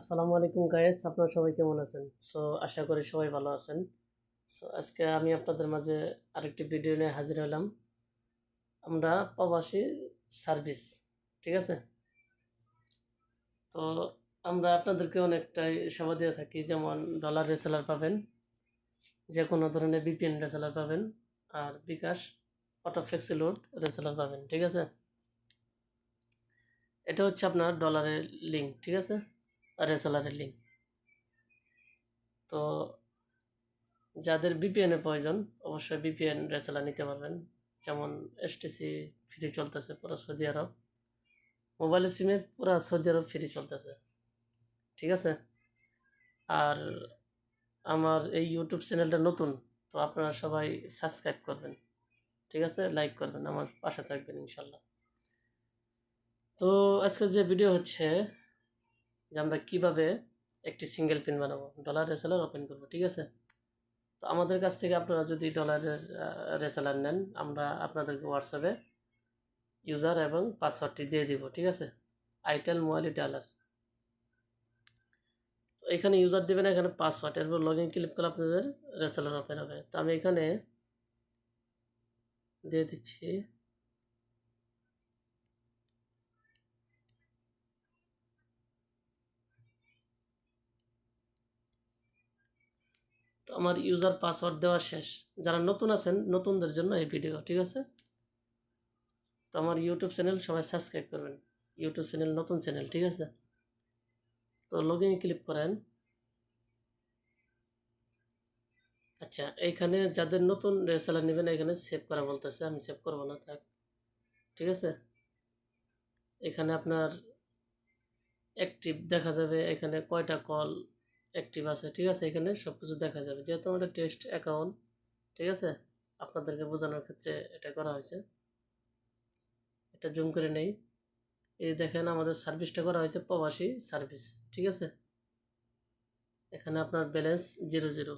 আসসালামু আলাইকুম গায়েস আপনারা সবাই কেমন আছেন? সো আশা করি সবাই ভালো আছেন। সো আজকে আমি আপনাদের মাঝে আরেকটি ভিডিও নিয়ে হাজির হলাম। আমরা প্রবাসী সার্ভিস ঠিক আছে? তো আমরা আপনাদেরকে অনেকটাই সেবা দিয়ে থাকি, যেমন ডলার রেসেলার পাবেন যে কোনো ধরনের বিপিএন রেসেলার পাবেন, আর bKash auto flexi load reseller পাবেন, ঠিক আছে? এটা হচ্ছে আপনার ডলারের লিঙ্ক ঠিক আছে? রেসেলারের তো যাদের বিপিএনের প্রয়োজন, অবশ্যই বিপিএন রেসেলার নিতে পারবেন। যেমন এসটিসি ফ্রি চলতেছে পুরো সৌদি আরব। মোবাইলের সিমে পুরো সৌদি আরব ফ্রি চলতেছে। ঠিক আছে? আর আমার এই ইউটিউব চ্যানেলটা নতুন, তো আপনারা সবাই সাবস্ক্রাইব করবেন। ঠিক আছে? লাইক করবেন, আমার পাশে থাকবেন ইনশাল্লাহ। তো আজকে যে ভিডিও হচ্ছে যে আমরা কীভাবে একটি সিঙ্গেল পিন বানাবো? ডলার রেসেলার ওপেন করব, ঠিক আছে? তো আমাদের কাছ থেকে আপনারা যদি ডলারের রেসেলার নেন, আমরা আপনাদেরকে হোয়াটসঅ্যাপে ইউজার এবং পাসওয়ার্ডটি দিয়ে দিব, ঠিক আছে? আইটেল মোবাইল ডলার তো এখানে ইউজার দেবেন, এখানে পাসওয়ার্ড এরপর লগ ইন ক্লিক করলে আপনাদের রেসেলার ওপেন হবে। তো আমি এখানে দিয়ে দিচ্ছি আমার ইউজার পাসওয়ার্ড দেওয়া শেষ। যারা নতুন আছেন, নতুনদের জন্য এই ভিডিও ঠিক আছে? তো আমার ইউটিউব চ্যানেল সবাই সাবস্ক্রাইব করবেন। ইউটিউব চ্যানেল নতুন চ্যানেল ঠিক আছে? তো লগ ইন ক্লিক করেন। আচ্ছা এইখানে যাদের নতুন রেসালার নেবেন এখানে সেভ করা বলতেছে। আমি সেভ করব না, থাক। ঠিক আছে? এখানে আপনার অ্যাক্টিভ দেখা যাবে। এখানে কয়টা কল অ্যাক্টিভ আছে, ঠিক আছে? এখানে সব কিছু দেখা যাবে। যেহেতু আমাদের টেস্ট অ্যাকাউন্ট ঠিক আছে? আপনাদেরকে বোঝানোর ক্ষেত্রে এটা করা হয়েছে। এটা জুম করে নেই। এই দেখেন আমাদের সার্ভিসটা করা হয়েছে প্রবাসী সার্ভিস ঠিক আছে? এখানে আপনার ব্যালেন্স জিরো জিরো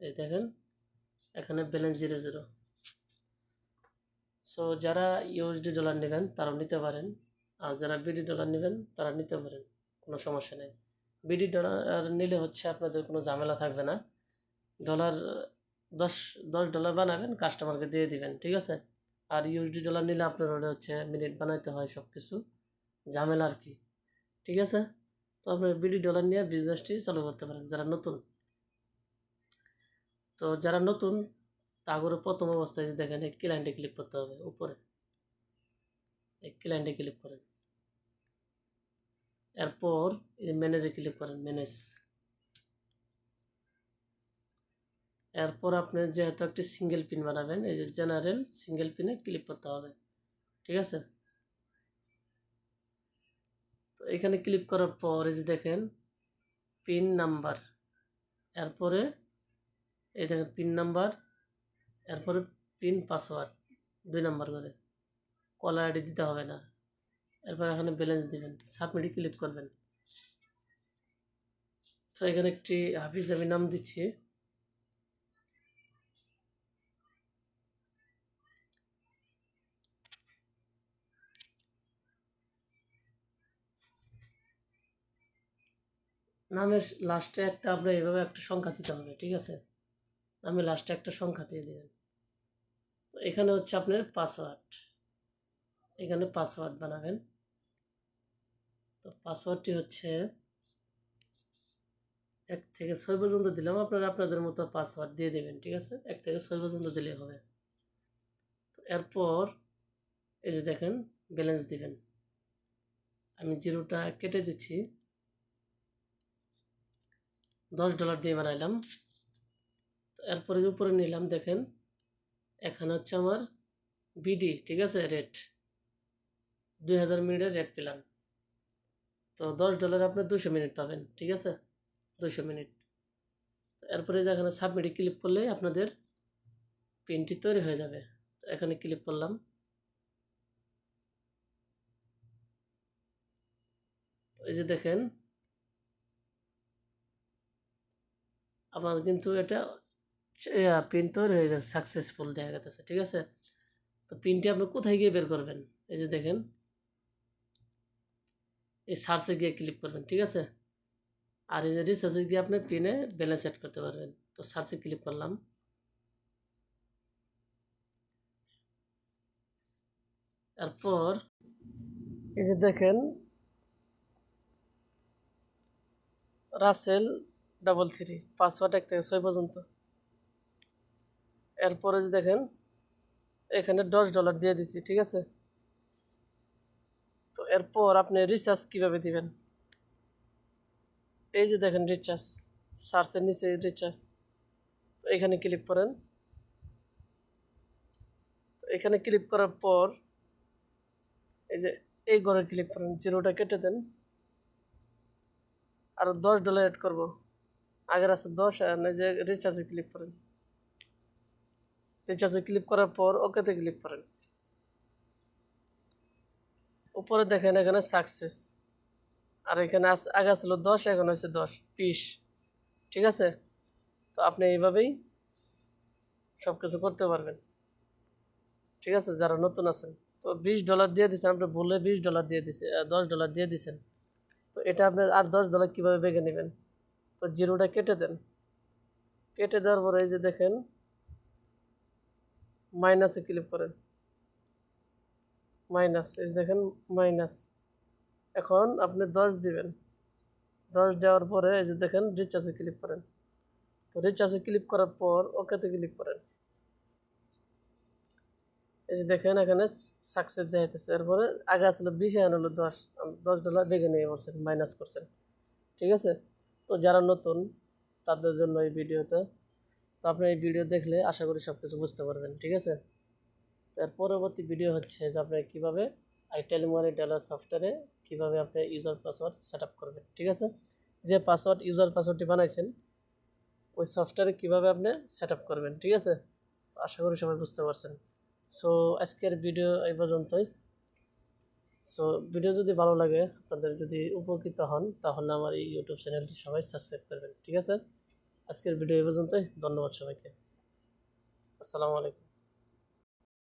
এই দেখেন, এখানে ব্যালেন্স জিরো জিরো সো যারা ইউএসডি ডলার নেবেন, তারাও নিতে পারেন। আর যারা বিডি ডলার নেবেন, তারা নিতে পারেন। কোনো সমস্যা নেই। বিডি ডলার নিলে হচ্ছে আপনাদের কোনো ঝামেলা থাকবে না। ডলার দশ দশ ডলার বানাবেন কাস্টমারকে দিয়ে দিবেন, ঠিক আছে? আর ইউএসডি ডলার নিলে আপনার ওটা হচ্ছে মিনিট বানাইতে হয় সব কিছু ঝামেলা আর কি, ঠিক আছে? তো আপনি বিডি ডলার নিয়ে বিজনেসটি চালু করতে পারেন, যারা নতুন। তো যারা নতুন, তাগরে প্রথম অবস্থায় যে দেখেন, এই ক্লায়েন্টে ক্লিক করতে হবে, উপরে। এই ক্লায়েন্টে ক্লিক করেন। এরপর ম্যানেজে ক্লিক করেন ম্যানেজ এরপর আপনি যেহেতু একটি সিঙ্গেল পিন বানাবেন, এই যে জেনারেল সিঙ্গেল পিনে ক্লিক করতে হবে। ঠিক আছে? তো এখানে ক্লিক করার পর এই যে দেখেন পিন নাম্বার এরপরে এই দেখেন পিন নাম্বার এরপরে পিন পাসওয়ার্ড দুই নাম্বার করে। কলার আইডি দিতে হবে না। এরপর এখানে ব্যালেন্স দিবেন সাবমিটে ক্লিক করবেন। তো এখানে একটি হাফিজ আমি নাম দিচ্ছি। নামের লাস্টে একটা আপনার এইভাবে একটা সংখ্যা দিতে হবে, ঠিক আছে? নামে লাস্টে একটা সংখ্যা দিয়ে দেবেন। তো এখানে হচ্ছে আপনার পাসওয়ার্ড এখানে পাসওয়ার্ড বানাবেন। তো পাসওয়ার্ডটি হচ্ছে এক থেকে ছয় পর্যন্ত দিলাম। আপনারা আপনাদের মতো পাসওয়ার্ড দিয়ে দেবেন, ঠিক আছে? এক থেকে ছয় পর্যন্ত দিলে হবে। তো এরপর এই যে দেখেন ব্যালেন্স দিবেন। আমি জিরোটা কেটে দিচ্ছি। দশ ডলার দিয়ে বানাইলাম। তো এরপরে উপরে নিলাম, দেখেন, এখানে হচ্ছে আমার বিডি ঠিক আছে? রেট দুই হাজার মিনিটের রেট পেলাম। তো দশ ডলার আপনার দুশো মিনিট পাবেন, ঠিক আছে? দুশো মিনিট। এরপরে এখানে সাবমিটে ক্লিক করলে আপনাদের পিনটি তৈরি হয়ে যাবে। তো এখানে ক্লিক করলাম। এই যে দেখেন, আমার কিন্তু এটা পিন তৈরি হয়ে গেছে সাকসেসফুল দেখা গেছে, ঠিক আছে? তো পিনটি আপনি কোথায় গিয়ে বের করবেন? এই যে দেখেন এই সার্চে গিয়ে ক্লিক করবেন, ঠিক আছে? আর এই যে রিসার্চে গিয়ে আপনি পিনে ব্যালেন্স সেট করতে পারবেন। তো সার্চে ক্লিক করলাম। এরপর এই যে দেখেন রাসেল ডাবল থ্রি পাসওয়ার্ড এক থেকে ছয় পর্যন্ত। এরপরে যে দেখেন, এখানে দশ ডলার দিয়ে দিছি, ঠিক আছে? তো এরপর আপনি রিচার্জ কীভাবে দিবেন? এই যে দেখেন রিচার্জ সার্চের নিচে রিচার্জ তো এখানে ক্লিক করেন। তো এখানে ক্লিক করার পর এই যে এই ঘরে ক্লিক করেন জিরোটা কেটে দেন। আর দশ ডলার অ্যাড করব। আগের আছে দশ, আর এই যে রিচার্জে ক্লিক করেন। রিচার্জে ক্লিক করার পর ওকেতে ক্লিক করেন। উপরে দেখেন, এখানে সাকসেস আর এখানে আগে ছিল দশ, এখন হচ্ছে দশ বিশ ঠিক আছে? তো আপনি এইভাবেই সব কিছু করতে পারবেন। ঠিক আছে? যারা নতুন আছেন। তো বিশ ডলার দিয়ে দিচ্ছেন আপনি বলে বিশ ডলার দিয়ে দিছে দশ ডলার দিয়ে দিছেন। তো এটা আপনার আর দশ ডলার কীভাবে বেগে নেবেন? তো জিরোটা কেটে দেন। কেটে দেওয়ার পরে এই যে দেখেন মাইনাসে ক্লিক করেন। মাইনাস, এই দেখেন, মাইনাস। এখন আপনি দশ দিবেন। দশ দেওয়ার পরে এই যে দেখেন রিচার্জে ক্লিক করেন। তো রিচার্জে ক্লিক করার পর ওকেতে ক্লিক করেন। এই যে দেখেন, এখানে সাকসেস দেখাইতেছে। এরপরে আগে আসলে বিশ, এখন হলো দশ। দশ ডলার বেগে নিয়ে বলছেন মাইনাস করছেন। ঠিক আছে? তো যারা নতুন, তাদের জন্য এই ভিডিওতে তো আপনি এই ভিডিও দেখলে আশা করি সব কিছু বুঝতে পারবেন। ঠিক আছে? তো এর পরবর্তী ভিডিও হচ্ছে যে আপনি কীভাবে আইটেল মানি ডলার সফটওয়্যারে কীভাবে আপনি ইউজার পাসওয়ার্ড সেট আপ করবেন, ঠিক আছে? যে পাসওয়ার্ড ইউজার পাসওয়ার্ডটি বানাইছেন, ওই সফটওয়্যারে কীভাবে আপনি সেট আপ করবেন, ঠিক আছে? আশা করি সবাই বুঝতে পারছেন। সো আজকের ভিডিও এই পর্যন্তই। সো ভিডিও যদি ভালো লাগে, আপনাদের যদি উপকৃত হন, তাহলে আমার এই ইউটিউব চ্যানেলটি সবাই সাবস্ক্রাইব করবেন, ঠিক আছে? আজকের ভিডিও এই পর্যন্তই। ধন্যবাদ সবাইকে। আসসালামু আলাইকুম।